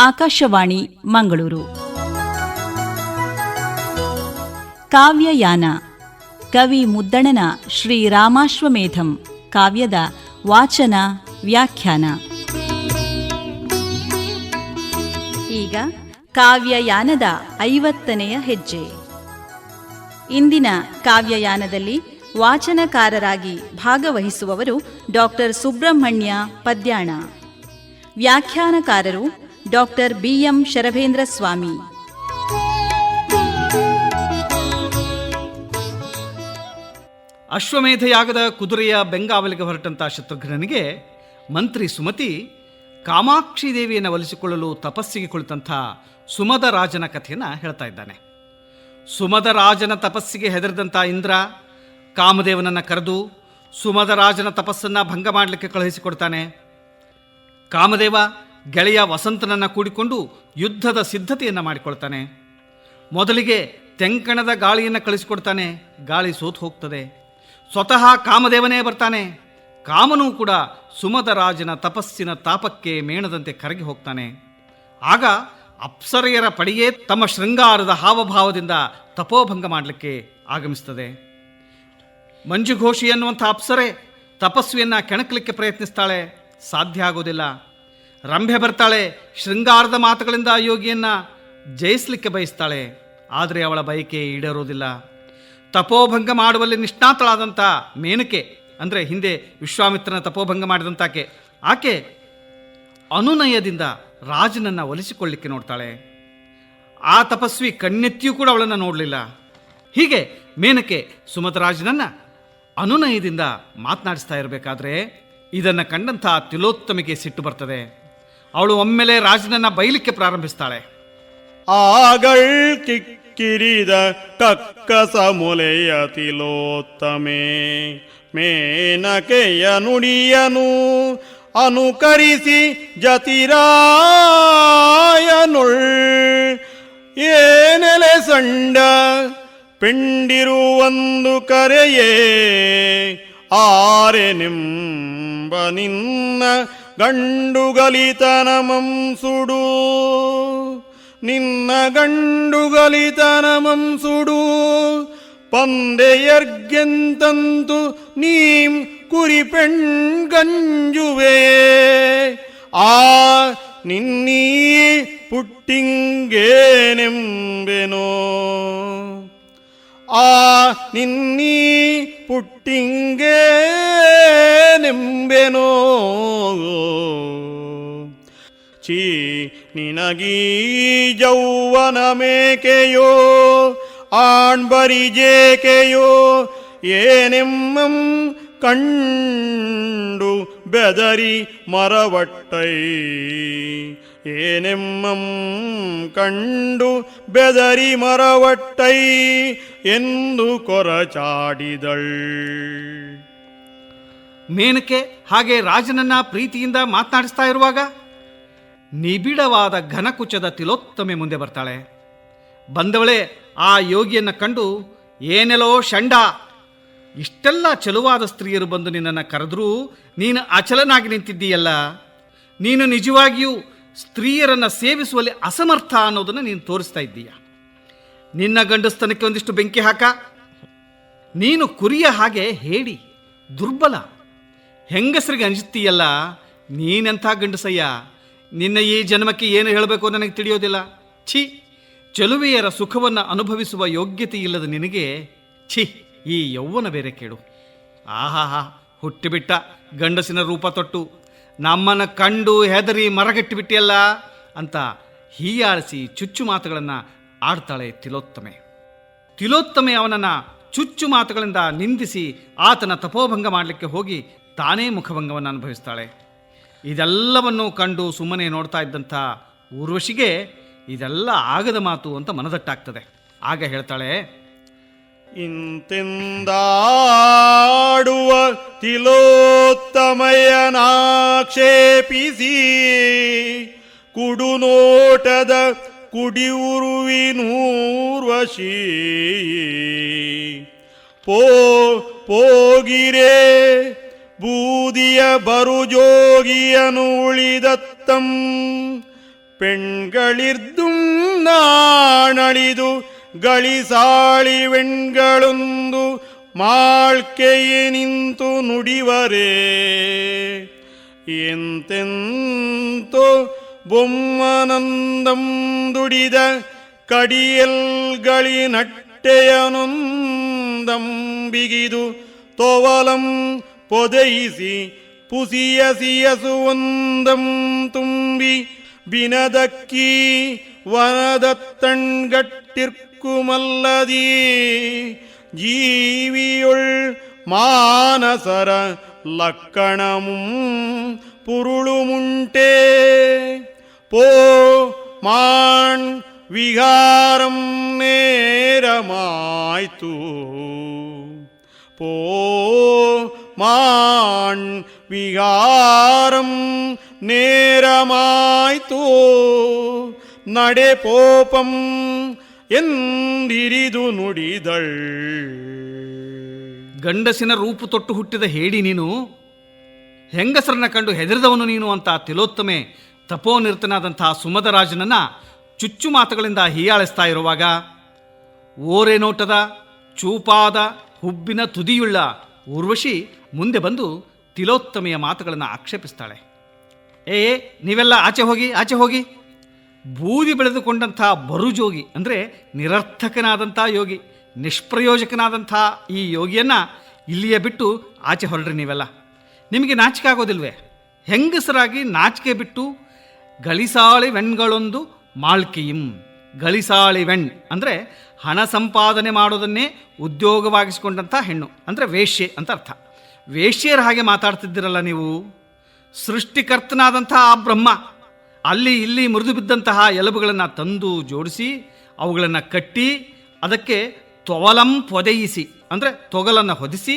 ಆಕಾಶವಾಣಿ, ಮಂಗಳೂರು. ಕಾವ್ಯಯಾನ, ಕವಿ ಮುದ್ದಣನ ಶ್ರೀ ರಾಮಾಶ್ವಮೇಧಂ, ಕಾವ್ಯದ ವಾಚನ, ವ್ಯಾಖ್ಯಾನ. ಈಗ ಕಾವ್ಯಯಾನದ ಐವತ್ತನೆಯ ಹೆಜ್ಜೆ. ಇಂದಿನ ಕಾವ್ಯಯಾನದಲ್ಲಿ ವಾಚನಕಾರರಾಗಿ ಭಾಗವಹಿಸುವವರು ಡಾಕ್ಟರ್ ಸುಬ್ರಹ್ಮಣ್ಯ ಪದ್ಯಾಣ. ವ್ಯಾಖ್ಯಾನಕಾರರು ಡಾಕ್ಟರ್ ಬಿಎಂ ಶರಭೇಂದ್ರ ಸ್ವಾಮಿ. ಅಶ್ವಮೇಧ ಯಾಗದ ಕುದುರೆಯ ಬೆಂಗಾವಲಿಗೆ ಹೊರಟಂಥ ಶತ್ರುಘ್ನನಿಗೆ ಮಂತ್ರಿ ಸುಮತಿ, ಕಾಮಾಕ್ಷಿ ದೇವಿಯನ್ನು ಒಲಿಸಿಕೊಳ್ಳಲು ತಪಸ್ಸಿಗೆ ಕುಳಿತಂಥ ಸುಮದ ರಾಜನ ಕಥೆಯನ್ನು ಹೇಳ್ತಾ ಇದ್ದಾನೆ. ಸುಮದ ರಾಜನ ತಪಸ್ಸಿಗೆ ಹೆದರಿದಂಥ ಇಂದ್ರ ಕಾಮದೇವನನ್ನು ಕರೆದು ಸುಮದ ರಾಜನ ತಪಸ್ಸನ್ನು ಭಂಗ ಮಾಡಲಿಕ್ಕೆ ಕಳುಹಿಸಿಕೊಡ್ತಾನೆ. ಕಾಮದೇವ ಗೆಳೆಯ ವಸಂತನನ್ನು ಕೂಡಿಕೊಂಡು ಯುದ್ಧದ ಸಿದ್ಧತೆಯನ್ನು ಮಾಡಿಕೊಳ್ತಾನೆ. ಮೊದಲಿಗೆ ತೆಂಕಣದ ಗಾಳಿಯನ್ನು ಕಳಿಸಿಕೊಡ್ತಾನೆ. ಗಾಳಿ ಸೋತು ಹೋಗ್ತದೆ. ಸ್ವತಃ ಕಾಮದೇವನೇ ಬರ್ತಾನೆ. ಕಾಮನೂ ಕೂಡ ಸುಮದ ರಾಜನ ತಪಸ್ಸಿನ ತಾಪಕ್ಕೆ ಮೇಣದಂತೆ ಕರಗಿ ಹೋಗ್ತಾನೆ. ಆಗ ಅಪ್ಸರೆಯರ ಪಡೆಯೇ ತಮ್ಮ ಶೃಂಗಾರದ ಹಾವಭಾವದಿಂದ ತಪೋಭಂಗ ಮಾಡಲಿಕ್ಕೆ ಆಗಮಿಸ್ತದೆ. ಮಂಜುಘೋಷಿ ಅನ್ನುವಂಥ ಅಪ್ಸರೆ ತಪಸ್ವಿಯನ್ನು ಕೆಣಕಲಿಕ್ಕೆ ಪ್ರಯತ್ನಿಸ್ತಾಳೆ. ಸಾಧ್ಯ ಆಗೋದಿಲ್ಲ. ರಂಭೆ ಬರ್ತಾಳೆ, ಶೃಂಗಾರದ ಮಾತುಗಳಿಂದ ಯೋಗಿಯನ್ನ ಜಯಿಸಲಿಕ್ಕೆ ಬಯಸ್ತಾಳೆ, ಆದರೆ ಅವಳ ಬಯಕೆ ಈಡೇರೋದಿಲ್ಲ. ತಪೋಭಂಗ ಮಾಡುವಲ್ಲಿ ನಿಷ್ಣಾತಳಾದಂಥ ಮೇನಕೆ, ಅಂದರೆ ಹಿಂದೆ ವಿಶ್ವಾಮಿತ್ರನ ತಪೋಭಂಗ ಮಾಡಿದಂತಾಕೆ, ಆಕೆ ಅನುನಯದಿಂದ ರಾಜನನ್ನು ಒಲಿಸಿಕೊಳ್ಳಿಕ್ಕೆ ನೋಡ್ತಾಳೆ. ಆ ತಪಸ್ವಿ ಕಣ್ಣೆತ್ತಿಯೂ ಕೂಡ ಅವಳನ್ನು ನೋಡಲಿಲ್ಲ. ಹೀಗೆ ಮೇನಕೆ ಸುಮತರಾಜನನ್ನು ಅನುನಯದಿಂದ ಮಾತನಾಡಿಸ್ತಾ ಇರಬೇಕಾದ್ರೆ ಇದನ್ನು ಕಂಡಂಥ ತಿಲೋತ್ತಮಿಗೆ ಸಿಟ್ಟು ಬರ್ತದೆ. ಅವಳು ಒಮ್ಮೆಲೆ ರಾಜನನ್ನ ಬೈಲಿಕ್ಕೆ ಪ್ರಾರಂಭಿಸ್ತಾಳೆ. ಆಗಳ್ ಕಿಕ್ಕಿರಿದ ಕಕ್ಕಸ ಮೊಲೆಯ ತಿಲೋತ್ತಮೆ, ಮೇನಕೆಯ ನುಡಿಯನು ಅನುಕರಿಸಿ ಜತಿರಾಯನುಳ್. ಏನೆಲೆ ಸಂಡ ಪೆಂಡಿರುವೊಂದು ಕರೆಯೇ, ಆರೆ ನಿಂಬ ನಿನ್ನ ಗಂಡುಗಲಿತನಮಂ ಸುಡು. ನಿನ್ನ ಗಂಡುಗಲಿತನಮಂ ಸುಡು. ಪಂದೆಯರ್ಗೆಂತಂತು ನೀಂ ಕುರಿ ಪೆಣ್ಗಂಜುವೆ ಆ ನಿನ್ನೀ ಪುಟ್ಟಿಂಗೇನೆಂಬೆನೋ. ಆ ನಿನ್ನೀ ಚೀ ನಿನಗೀ ಜೌವನ ಮೇಕೆಯೋ, ಆಣ್ಬರಿಜೇಕೆಯೋ ಏನೆಮ್ಮ ಕಂಡು ಬೆದರಿ ಮರವಟ್ಟೈ. ಏನೆಮ್ಮ ಕಂಡು ಬೆದರಿ ಮರವಟ್ಟೈ ಎಂದು ಕೊರಚಾಡಿದಳ್. ಮೇನಕೆ ಹಾಗೆ ರಾಜನನ್ನ ಪ್ರೀತಿಯಿಂದ ಮಾತನಾಡಿಸ್ತಾ ಇರುವಾಗ ನಿಬಿಡವಾದ ಘನಕುಚದ ತಿಲೋತ್ತಮೆ ಮುಂದೆ ಬರ್ತಾಳೆ. ಬಂದವಳೆ ಆ ಯೋಗಿಯನ್ನು ಕಂಡು, ಏನೆಲೋ ಷಂಡ, ಇಷ್ಟೆಲ್ಲ ಚಲುವಾದ ಸ್ತ್ರೀಯರು ಬಂದು ನಿನ್ನನ್ನು ಕರೆದ್ರೂ ನೀನು ಅಚಲನಾಗಿ ನಿಂತಿದ್ದೀಯಲ್ಲ. ನೀನು ನಿಜವಾಗಿಯೂ ಸ್ತ್ರೀಯರನ್ನು ಸೇವಿಸುವಲ್ಲಿ ಅಸಮರ್ಥ ಅನ್ನೋದನ್ನು ನೀನು ತೋರಿಸ್ತಾ ಇದ್ದೀಯ? ನಿನ್ನ ಗಂಡಸ್ತನಕ್ಕೆ ಒಂದಿಷ್ಟು ಬೆಂಕಿ ಹಾಕ. ನೀನು ಕುರಿಯ ಹಾಗೆ ಹೇಳಿ, ದುರ್ಬಲ. ಹೆಂಗಸರಿಗೆ ಅಂಜುತ್ತೀಯಲ್ಲ ನೀನೆಂಥ ಗಂಡಸಯ್ಯ? ನಿನ್ನ ಈ ಜನ್ಮಕ್ಕೆ ಏನು ಹೇಳಬೇಕು ನನಗೆ ತಿಳಿಯೋದಿಲ್ಲ. ಛಿ, ಚಲುವೆಯರ ಸುಖವನ್ನು ಅನುಭವಿಸುವ ಯೋಗ್ಯತೆ ಇಲ್ಲದ ನಿನಗೆ, ಛೀ, ಈ ಯೌವನ ಬೇರೆ ಕೇಳು. ಆಹಾಹಾ, ಹುಟ್ಟಿಬಿಟ್ಟ ಗಂಡಸಿನ ರೂಪ ತೊಟ್ಟು, ನಮ್ಮನ್ನು ಕಂಡು ಹೆದರಿ ಮರಗಟ್ಟಿಬಿಟ್ಟಿಯಲ್ಲ ಅಂತ ಹೀಯಾಳಿಸಿ ಚುಚ್ಚು ಮಾತುಗಳನ್ನು ಆಡ್ತಾಳೆ ತಿಲೋತ್ತಮೆ. ತಿಲೋತ್ತಮೆ ಅವನನ್ನು ಚುಚ್ಚು ಮಾತುಗಳಿಂದ ನಿಂದಿಸಿ ಆತನ ತಪೋಭಂಗ ಮಾಡಲಿಕ್ಕೆ ಹೋಗಿ ತಾನೇ ಮುಖಭಂಗವನ್ನು ಅನುಭವಿಸ್ತಾಳೆ. ಇದೆಲ್ಲವನ್ನು ಕಂಡು ಸುಮ್ಮನೆ ನೋಡ್ತಾ ಇದ್ದಂಥ ಊರ್ವಶಿಗೆ ಇದೆಲ್ಲ ಆಗದ ಮಾತು ಅಂತ ಮನದಟ್ಟಾಗ್ತದೆ. ಆಗ ಹೇಳ್ತಾಳೆ, ಇಂತೆಂದಾಡುವ ತಿಲೋತ್ತಮಯನಾಕ್ಷೇಪಿಸಿ ಕುಡುನೋಟದ ಕುಡಿಯುರುವಿನೂರ್ವಶಿ, ಪೋ, ಪೋಗಿರೆ ಬೂದಿಯ ಬರುಜೋಗಿಯನು ಉಳಿದತ್ತಂ ಪೆಣ್ಗಳಿರ್ದುಂ ನಾಣಳಿದು ಗಳಿಸಾಳಿ ವೆಣ್ಗಳೊಂದು ಮಾಳ್ಕೆಯೇ ನಿಂತು ನುಡಿವರೇ ಎಂತೆಂತೋ ಬೊಮ್ಮನಂದಂ ದುಡಿದ ಕಡಿಯಲ್ಗಳಿ ನಟ್ಟೆಯನೊಂದಂ ಬಿಗಿದು ತೋವಲಂ பொதைசி புசிய சியசுவந்தம் தும்பி வினதக்கி வனதத்தண்கட்டிற்குமல்லதீ ஜீவியுள் மானசர லக்கணமும் புருளுமுண்டே. போ மான் விகாரம் நேரமாய்த்தூ. போ மான் விகாரம் நேரமாய்த்து ನಡೆ ಪೋಪಂ ಎಂದಿರಿದು ನುಡಿದಳ್ ಗಂಡಸಿನ ರೂಪು ತೊಟ್ಟು ಹುಟ್ಟಿದ ಹೇಡಿ ನೀನು ಹೆಂಗಸರನ್ನ ಕಂಡು ಹೆದರಿದವನು ನೀನು ಅಂತ ತಿಲೋತ್ತಮೆ ತಪೋನಿರ್ತನಾದಂತಹ ಸುಮದರಾಜನನ್ನ ಚುಚ್ಚು ಮಾತುಗಳಿಂದ ಹೀಯಾಳಿಸ್ತಾ ಇರುವಾಗ ಓರೆ ನೋಟದ ಚೂಪಾದ ಹುಬ್ಬಿನ ತುದಿಯುಳ್ಳ ಊರ್ವಶಿ ಮುಂದೆ ಬಂದು ತಿಲೋತ್ತಮೆಯ ಮಾತುಗಳನ್ನು ಆಕ್ಷೇಪಿಸ್ತಾಳೆ. ಏ ನೀವೆಲ್ಲ ಆಚೆ ಹೋಗಿ ಆಚೆ ಹೋಗಿ. ಬೂದಿ ಬೆಳೆದುಕೊಂಡಂಥ ಬರುಜೋಗಿ ಅಂದರೆ ನಿರರ್ಥಕನಾದಂಥ ಯೋಗಿ, ನಿಷ್ಪ್ರಯೋಜಕನಾದಂಥ ಈ ಯೋಗಿಯನ್ನು ಇಲ್ಲಿಯೇ ಬಿಟ್ಟು ಆಚೆ ಹೊರಡ್ರಿ ನೀವೆಲ್ಲ. ನಿಮಗೆ ನಾಚಿಕೆ ಆಗೋದಿಲ್ವೇ? ಹೆಂಗಸರಾಗಿ ನಾಚಿಕೆ ಬಿಟ್ಟು ಗಳಿಸಾಳಿ ವೆಣ್ಗಳೊಂದು ಮಾಳ್ಕೆಯಿಂ. ಗಳಿಸಾಳಿ ವೆಣ್ ಅಂದರೆ ಹಣ ಸಂಪಾದನೆ ಮಾಡೋದನ್ನೇ ಉದ್ಯೋಗವಾಗಿಸಿಕೊಂಡಂಥ ಹೆಣ್ಣು, ಅಂದರೆ ವೇಶ್ಯೆ ಅಂತ ಅರ್ಥ. ವೇಶ್ಯರ ಹಾಗೆ ಮಾತಾಡ್ತಿದ್ದೀರಲ್ಲ ನೀವು? ಸೃಷ್ಟಿಕರ್ತನಾದಂಥ ಆ ಬ್ರಹ್ಮ, ಅಲ್ಲಿ ಇಲ್ಲಿ ಮೃದು ಬಿದ್ದಂತಹ ಎಲುಬುಗಳನ್ನು ತಂದು ಜೋಡಿಸಿ, ಅವುಗಳನ್ನು ಕಟ್ಟಿ, ಅದಕ್ಕೆ ತೊವಲಂ ಪೊದೆಯಿಸಿ, ಅಂದರೆ ತೊಗಲನ್ನು ಹೊದಿಸಿ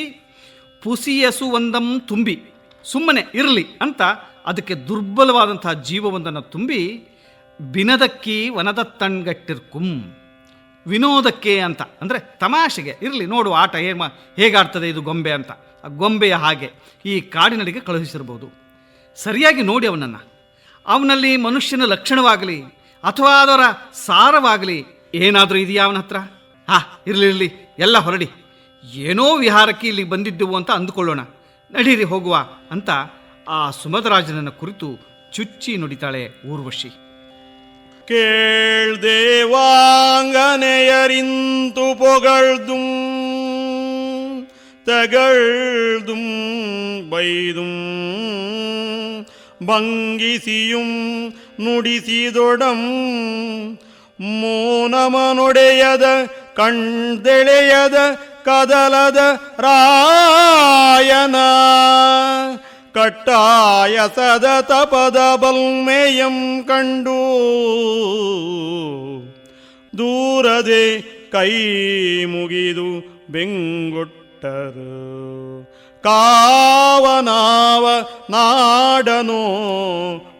ಪುಸಿಯಸು ಒಂದಂ ತುಂಬಿ, ಸುಮ್ಮನೆ ಇರಲಿ ಅಂತ ಅದಕ್ಕೆ ದುರ್ಬಲವಾದಂತಹ ಜೀವವೊಂದನ್ನು ತುಂಬಿ ಬಿನದಕ್ಕಿ ವನದ ತಣ್ಗಟ್ಟಿರ್ಕುಂ ವಿನೋದಕ್ಕೆ ಅಂತ, ಅಂದರೆ ತಮಾಷೆಗೆ, ಇರಲಿ, ನೋಡು ಆಟ ಏನು ಹೇಗಾಡ್ತದೆ ಇದು ಗೊಂಬೆ ಅಂತ. ಆ ಗೊಂಬೆಯ ಹಾಗೆ ಈ ಕಾಡಿನಡಿಗೆ ಕಳುಹಿಸಿರ್ಬೋದು. ಸರಿಯಾಗಿ ನೋಡಿ ಅವನನ್ನು. ಅವನಲ್ಲಿ ಮನುಷ್ಯನ ಲಕ್ಷಣವಾಗಲಿ, ಅಥವಾ ಅದರ ಸಾರವಾಗಲಿ, ಏನಾದರೂ ಇದೆಯಾ ಅವನ ಹತ್ರ? ಹಾ, ಇರಲಿ ಇರಲಿ, ಎಲ್ಲ ಹೊರಡಿ. ಏನೋ ವಿಹಾರಕ್ಕೆ ಇಲ್ಲಿಗೆ ಬಂದಿದ್ದೆವು ಅಂತ ಅಂದುಕೊಳ್ಳೋಣ. ನಡೀರಿ ಹೋಗುವ ಅಂತ ಆ ಸುಮಧರಾಜನನ್ನು ಕುರಿತು ಚುಚ್ಚಿ ನುಡಿತಾಳೆ ಊರ್ವಶಿ. கேள் தேவாங்கனையறிந்து புகழ்தும் தகழ்தும் வைதும். பங்கிசியும் நுடிசிதொடம் மூனமனுடையத கண்தெளையத கதலத ராயனா. ಸದ ತಪದ ಬಲ್ಮೇಯಂ ಕಂಡು. ದೂರದೆ ಕೈ ಮುಗಿದು ಬೆಂಗೊಟ್ಟರು. ಕಾವನಾವ ನಾಡನೋ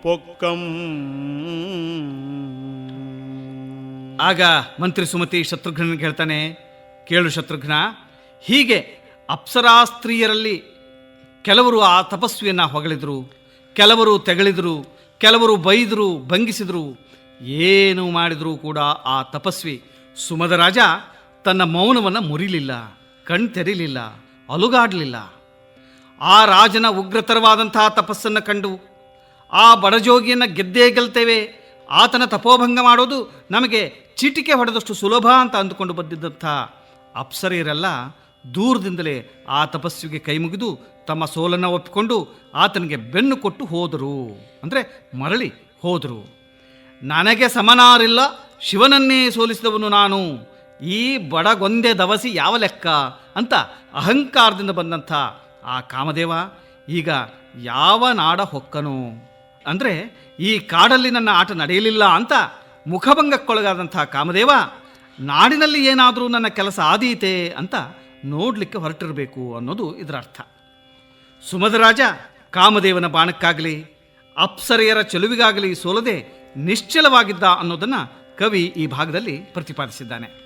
ಪೊಕ್ಕಂ. ಆಗ ಮಂತ್ರಿ ಸುಮತಿ ಶತ್ರುಘ್ನ ಹೇಳ್ತಾನೆ, ಕೇಳು ಶತ್ರುಘ್ನ, ಹೀಗೆ ಅಪ್ಸರಾ ಸ್ತ್ರೀಯರಲ್ಲಿ ಕೆಲವರು ಆ ತಪಸ್ವಿಯನ್ನು ಹೊಗಳಿದರು, ಕೆಲವರು ತೆಗಳಿದರು, ಕೆಲವರು ಬೈದರು, ಭಂಗಿಸಿದರು, ಏನು ಮಾಡಿದರೂ ಕೂಡ ಆ ತಪಸ್ವಿ ಸುಮಧರಾಜ ತನ್ನ ಮೌನವನ್ನು ಮುರಿಲಿಲ್ಲ ಕಣ್ ತೆರಿಲಿಲ್ಲ ಅಲುಗಾಡಲಿಲ್ಲ. ಆ ರಾಜನ ಉಗ್ರತರವಾದಂತಹ ತಪಸ್ಸನ್ನು ಕಂಡು, ಆ ಬಡಜೋಗಿಯನ್ನು ಗೆದ್ದೇ ಗೆಲ್ತೇವೆ, ಆತನ ತಪೋಭಂಗ ಮಾಡೋದು ನಮಗೆ ಚೀಟಿಕೆ ಹೊಡೆದಷ್ಟು ಸುಲಭ ಅಂತ ಅಂದುಕೊಂಡು ಬಂದಿದ್ದಂಥ ಅಪ್ಸರೆಯರೆಲ್ಲ ದೂರದಿಂದಲೇ ಆ ತಪಸ್ವಿಗೆ ಕೈ ಮುಗಿದು ತಮ್ಮ ಸೋಲನ್ನು ಒಪ್ಪಿಕೊಂಡು ಆತನಿಗೆ ಬೆನ್ನು ಕೊಟ್ಟು ಹೋದರು. ಅಂದರೆ ಮರಳಿ ಹೋದರು. ನನಗೆ ಸಮನಾರಿಲ್ಲ, ಶಿವನನ್ನೇ ಸೋಲಿಸಿದವನು ನಾನು. ಈ ಬಡಗೊಂದೆ ದವಸಿ ಯಾವ ಲೆಕ್ಕ ಅಂತ ಅಹಂಕಾರದಿಂದ ಬಂದಂಥ ಆ ಕಾಮದೇವ, ಈಗ ಯಾವ ನಾಡ ಹೊಕ್ಕನು? ಅಂದರೆ ಈ ಕಾಡಲ್ಲಿ ನನ್ನ ಆಟ ನಡೆಯಲಿಲ್ಲ ಅಂತ ಮುಖಭಂಗಕ್ಕೊಳಗಾದಂಥ ಕಾಮದೇವ, ನಾಡಿನಲ್ಲಿ ಏನಾದರೂ ನನ್ನ ಕೆಲಸ ಆದೀತೆ ಅಂತ ನೋಡಲಿಕ್ಕೆ ಹೊರಟಿರಬೇಕು ಅನ್ನೋದು ಇದರ ಅರ್ಥ. ಸುಮಧರಾಜ, ಕಾಮದೇವನ ಬಾಣಕ್ಕಾಗಲಿ, ಅಪ್ಸರೆಯರ ಚೆಲುವಿಗಾಗಲಿ ಸೋಲದೆ ನಿಶ್ಚಲವಾಗಿದ್ದ ಅನ್ನೋದನ್ನು ಕವಿ ಈ ಭಾಗದಲ್ಲಿ ಪ್ರತಿಪಾದಿಸಿದ್ದಾನೆ.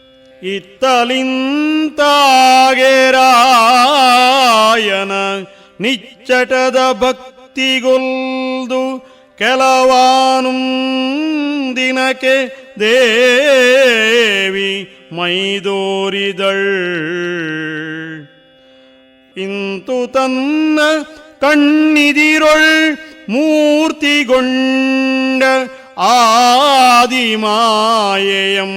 ಇತ್ತಲಿಂತಾಗೆರಾಯನ ನಿಚ್ಚಟದ ಭಕ್ತಿಗೊಲ್ದು ಕೆಲವಾನು ದಿನಕ್ಕೆ ದೇವಿ ಮೈದೋರಿದಳ್ ഇന്തു തന്ന കണ്ണിതിരൊൾ മൂർത്തി കൊണ്ട് ആദിമായയം.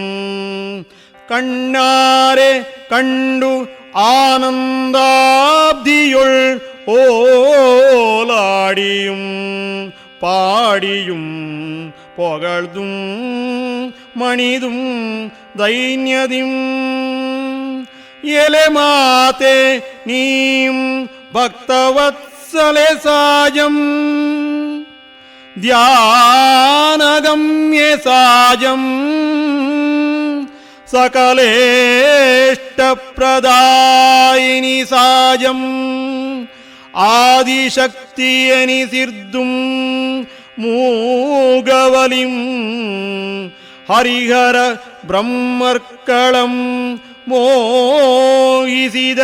കണ്ണാരെ കണ്ടു ആനന്ദാബ്ദിയൊൾ ഓലാടിയും പാടിയും പുകഴ്തും മണിതും ദൈന്യതും ദൈന്യതിം എലമാത്തെ നീം ഭക്തവത്സലെ സാജം ധ്യാനഗമ്യ സാജം സകലേഷ്ടപ്രദായിനി സാജം ആദിശക്തിയനിസിർദും മൂകവലിം ഹരിഹര ബ്രഹ്മർക്കളം ಮೋಹಿಸಿದ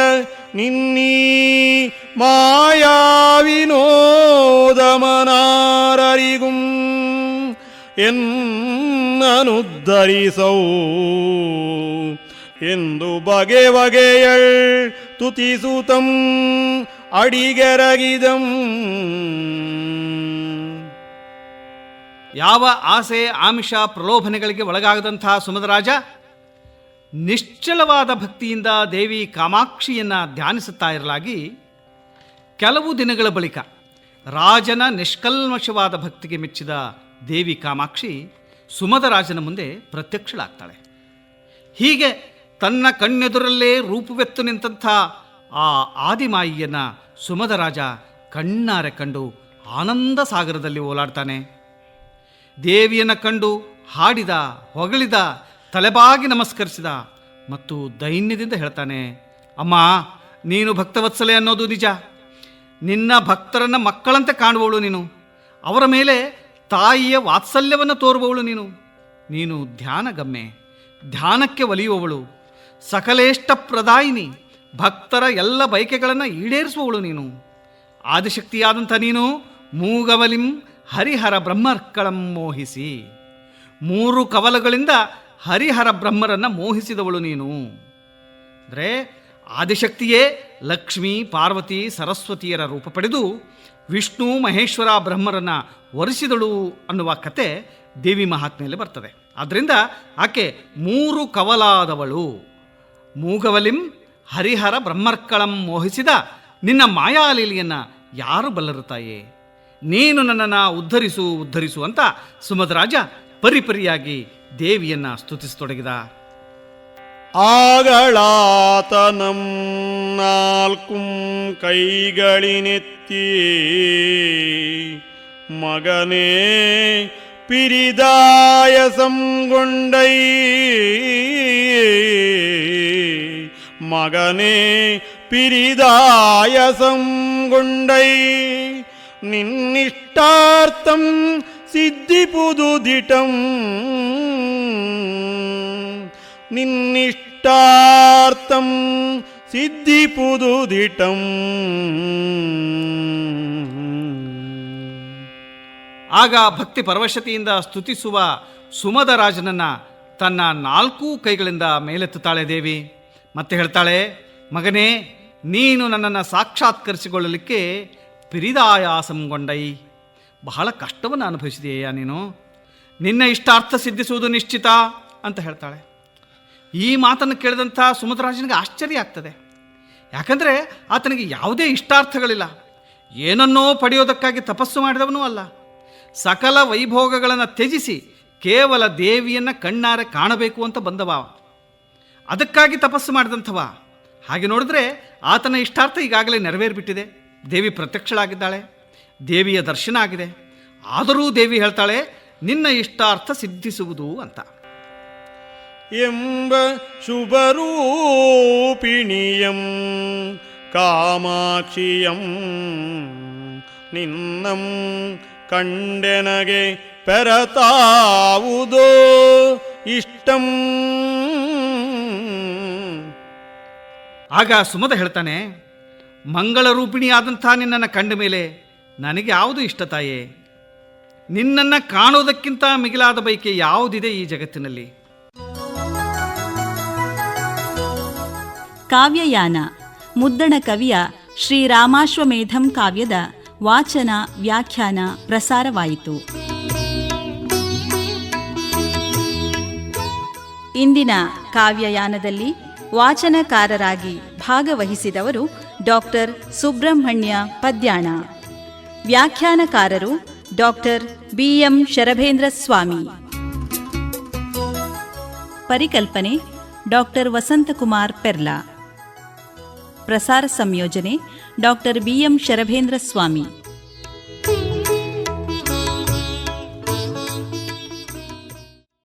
ನಿನ್ನೀ ಮಾಯಾವಿನೋದಮನಾರರಿಗುಂ ಎನ್ನನುದ್ಧರಿಸೌ. ಎಂದು ಬಗೆ ಬಗೆಯಳ್ ತುತಿಸುತಂ ಅಡಿಗೆರಗಿದಂ. ಯಾವ ಆಸೆ ಆಮಿಷ ಪ್ರಲೋಭನೆಗಳಿಗೆ ಒಳಗಾಗದಂತಹ ಸುಮದರಾಜ? ನಿಶ್ಚಲವಾದ ಭಕ್ತಿಯಿಂದ ದೇವಿ ಕಾಮಾಕ್ಷಿಯನ್ನು ಧ್ಯಾನಿಸುತ್ತಾ ಇರಲಾಗಿ ಕೆಲವು ದಿನಗಳ ಬಳಿಕ ರಾಜನ ನಿಷ್ಕಲ್ಮಶವಾದ ಭಕ್ತಿಗೆ ಮೆಚ್ಚಿದ ದೇವಿ ಕಾಮಾಕ್ಷಿ ಸುಮಧರಾಜನ ಮುಂದೆ ಪ್ರತ್ಯಕ್ಷಳಾಗ್ತಾಳೆ. ಹೀಗೆ ತನ್ನ ಕಣ್ಣೆದುರಲ್ಲೇ ರೂಪವೆತ್ತು ನಿಂತಹ ಆ ಆದಿಮಾಯಿಯನ್ನು ಸುಮದ ರಾಜ ಕಣ್ಣಾರೆ ಕಂಡು ಆನಂದ ಸಾಗರದಲ್ಲಿ ಓಲಾಡ್ತಾನೆ. ದೇವಿಯನ್ನು ಕಂಡು ಹಾಡಿದ, ಹೊಗಳಿದ ತಲೆಬಾಗಿ ನಮಸ್ಕರಿಸಿದ ಮತ್ತು ದೈನ್ಯದಿಂದ ಹೇಳ್ತಾನೆ, ಅಮ್ಮ, ನೀನು ಭಕ್ತವತ್ಸಲೆ ಅನ್ನೋದು ನಿಜ. ನಿನ್ನ ಭಕ್ತರನ್ನು ಮಕ್ಕಳಂತೆ ಕಾಣುವವಳು ನೀನು. ಅವರ ಮೇಲೆ ತಾಯಿಯ ವಾತ್ಸಲ್ಯವನ್ನು ತೋರುವವಳು ನೀನು. ನೀನು ಧ್ಯಾನಗಮ್ಮೆ, ಧ್ಯಾನಕ್ಕೆ ಒಲಿಯುವವಳು. ಸಕಲೇಷ್ಟ ಪ್ರದಾಯಿನಿ, ಭಕ್ತರ ಎಲ್ಲ ಬಯಕೆಗಳನ್ನು ಈಡೇರಿಸುವವಳು ನೀನು. ಆದಿಶಕ್ತಿಯಾದಂಥ ನೀನು ಮೂಗವಲಿಂ ಹರಿಹರ ಬ್ರಹ್ಮರ್ಕಳಂ ಮೋಹಿಸಿ. ಮೂರು ಕವಲಗಳಿಂದ ಹರಿಹರ ಬ್ರಹ್ಮರನ್ನು ಮೋಹಿಸಿದವಳು ನೀನು. ಅಂದರೆ ಆದಿಶಕ್ತಿಯೇ ಲಕ್ಷ್ಮಿ, ಪಾರ್ವತಿ, ಸರಸ್ವತಿಯರ ರೂಪ ಪಡೆದು ವಿಷ್ಣು, ಮಹೇಶ್ವರ ಬ್ರಹ್ಮರನ್ನು ಒರೆಸಿದಳು ಅನ್ನುವ ಕತೆ ದೇವಿ ಮಹಾತ್ಮೆಯಲ್ಲಿ ಬರ್ತದೆ. ಆದ್ದರಿಂದ ಆಕೆ ಮೂರು ಕವಲಾದವಳು. ಮೂಗವಲಿಂ, ಹರಿಹರ ಬ್ರಹ್ಮರ್ಕಳಂ ಮೋಹಿಸಿದ ನಿನ್ನ ಮಾಯಾಲೀಲಿಯನ್ನ ಯಾರು ಬಲ್ಲರು ತಾಯೇ? ನೀನು ನನ್ನನ್ನು ಉದ್ಧರಿಸು ಉದ್ಧರಿಸು ಅಂತ ಸುಮಧರಾಜ ಪರಿಪರಿಯಾಗಿ ದೇವಿಯನ್ನ ಸ್ತುತಿಸತೊಡಗಿದ. ಆಗಳಾತನಂ ನಾಲ್ಕು ಕೈಗಳಿನೆತ್ತಿ மகனே பிரிதாயசம் கொண்டை மகனே பிரிதாயசம் கொண்டை நின்னிஷ்டார்த்தம் సిద్ధిపుదు ನಿನ್ನಿಷ್ಟಾರ್ಥಂ నిన్నిష్టార్థం ಆಗ ಭಕ್ತಿ ಪರವಶತೆಯಿಂದ ಸ್ತುತಿಸುವ ಸುಮದ ರಾಜನನ್ನ ತನ್ನ ನಾಲ್ಕು ಕೈಗಳಿಂದ ಮೇಲೆತ್ತುತ್ತಾಳೆ ದೇವಿ. ಮತ್ತೆ ಹೇಳ್ತಾಳೆ, ಮಗನೇ, ನೀನು ನನ್ನನ್ನು ಸಾಕ್ಷಾತ್ಕರಿಸಿಕೊಳ್ಳಲಿಕ್ಕೆ ಪಿರಿದಾಯಾಸಂಗೊಂಡೈ ಬಹಳ ಕಷ್ಟವನ್ನು ಅನುಭವಿಸಿದೆಯಾ ನೀನು. ನಿನ್ನ ಇಷ್ಟಾರ್ಥ ಸಿದ್ಧಿಸುವುದು ನಿಶ್ಚಿತ ಅಂತ ಹೇಳ್ತಾಳೆ. ಈ ಮಾತನ್ನು ಕೇಳಿದಂಥ ಸುಮಧರಾಜನಿಗೆ ಆಶ್ಚರ್ಯ ಆಗ್ತದೆ. ಯಾಕಂದರೆ ಆತನಿಗೆ ಯಾವುದೇ ಇಷ್ಟಾರ್ಥಗಳಿಲ್ಲ. ಏನನ್ನೋ ಪಡೆಯೋದಕ್ಕಾಗಿ ತಪಸ್ಸು ಮಾಡಿದವನೂ ಅಲ್ಲ. ಸಕಲ ವೈಭೋಗಗಳನ್ನು ತ್ಯಜಿಸಿ ಕೇವಲ ದೇವಿಯನ್ನು ಕಣ್ಣಾರೆ ಕಾಣಬೇಕು ಅಂತ ಬಂದವ ಅದಕ್ಕಾಗಿ ತಪಸ್ಸು ಮಾಡಿದಂಥವ. ಹಾಗೆ ನೋಡಿದ್ರೆ ಆತನ ಇಷ್ಟಾರ್ಥ ಈಗಾಗಲೇ ನೆರವೇರಿಬಿಟ್ಟಿದೆ. ದೇವಿ ಪ್ರತ್ಯಕ್ಷಳಾಗಿದ್ದಾಳೆ. ದೇವಿಯ ದರ್ಶನ ಆಗಿದೆ. ಆದರೂ ದೇವಿ ಹೇಳ್ತಾಳೆ ನಿನ್ನ ಇಷ್ಟಾರ್ಥ ಸಿದ್ಧಿಸುವುದು ಅಂತ. ಎಂಬ ಶುಭರೂಪಿಣಿಯಂ ಕಾಮಾಕ್ಷಿಯಂ ನಿನ್ನಂ ಕಂಡೆನಗೆ ಪೆರತಾವುದೋ ಇಷ್ಟಂ. ಆಗ ಸುಮದ ಹೇಳ್ತಾನೆ ಮಂಗಳ ರೂಪಿಣಿಯಾದಂಥ ನಿನ್ನನ್ನು ಕಂಡ ಮೇಲೆ ನನಗೆ ಯಾವುದು ಇಷ್ಟ ತಾಯೇ? ನಿನ್ನನ್ನ ಕಾಣೋದಕ್ಕಿಂತ ಮಿಗಿಲಾದ ಬೈಕೆ ಯಾವುದಿದೆ ಈ ಜಗತ್ತಿನಲ್ಲಿ? ಕಾವ್ಯಯಾನ, ಮುದ್ದಣ ಕವಿಯ ಶ್ರೀರಾಮಾಶ್ವಮೇಧಂ ಕಾವ್ಯದ ವಾಚನ, ವ್ಯಾಖ್ಯಾನ, ಪ್ರಸಾರವಾಯಿತು. ಇಂದಿನ ಕಾವ್ಯಯಾನದಲ್ಲಿ ವಾಚನಕಾರರಾಗಿ ಭಾಗವಹಿಸಿದವರು ಡಾಕ್ಟರ್ ಸುಬ್ರಹ್ಮಣ್ಯ ಪದ್ಯಾಣ. ವ್ಯಾಖ್ಯಾನಕಾರರು ಡಾಕ್ಟರ್ ಬಿಎಂ ಶರಭೇಂದ್ರ ಸ್ವಾಮಿ. ಪರಿಕಲ್ಪನೆ ಡಾಕ್ಟರ್ ವಸಂತಕುಮಾರ್ ಪೆರ್ಲಾ. ಪ್ರಸಾರ ಸಂಯೋಜನೆ ಡಾಕ್ಟರ್ ಬಿಎಂ ಶರಭೇಂದ್ರ ಸ್ವಾಮಿ.